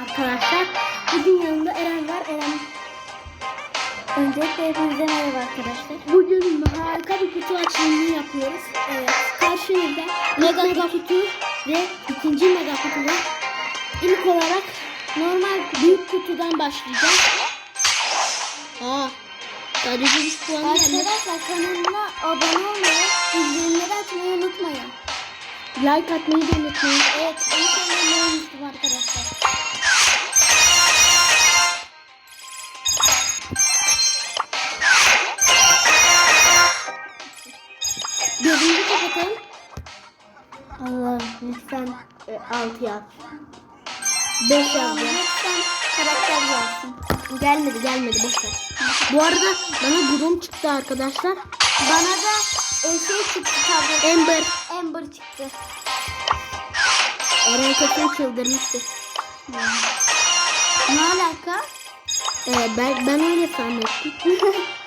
Arkadaşlar bugün yanımda Eren var. Eren Öncelikle hepinize merhaba arkadaşlar. Bugün harika bir kutu açılımı yapıyoruz. Evet. Karşınızda mega, mega kutu ve ikinci mega kutu var. İlk olarak normal büyük kutudan başlayacağım. Aa, sadece 3 puan. Arkadaşlar kanalıma abone olmayı, bildirimleri açmayı unutmayın. Like atmayı da unutmayın. Evet, onu söylemeyi unuttum arkadaşlar. Gözümüzü kapatalım. Allah lütfen e, 6 yaz. 5 yaz. ya. Lütfen karakter gelsin. Gelmedi gelmedi boş ver. Bu arada bana durum çıktı arkadaşlar. Bana da e, şey çıktı tabii. Amber. Amber çıktı. Eren kesin çıldırmıştı. Ne alaka? Ee, ben, ben öyle zannettim.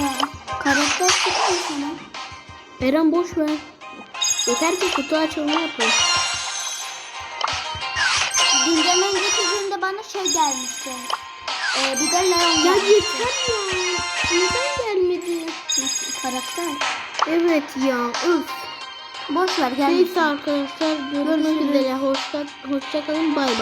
Ya, karakter çıktı sana? Eren boş ver. Yeter ki kutu açılımı yapalım. Dünden önceki günde bana şey gelmişti. E, bir de Leon Ya gelmişti. yeter ya. Neden gelmedi? Karakter. Evet ya. Öf. Boş ver gelmişti. Neyse arkadaşlar görüşmek üzere. Hoşça, hoşça kalın. Bay bay.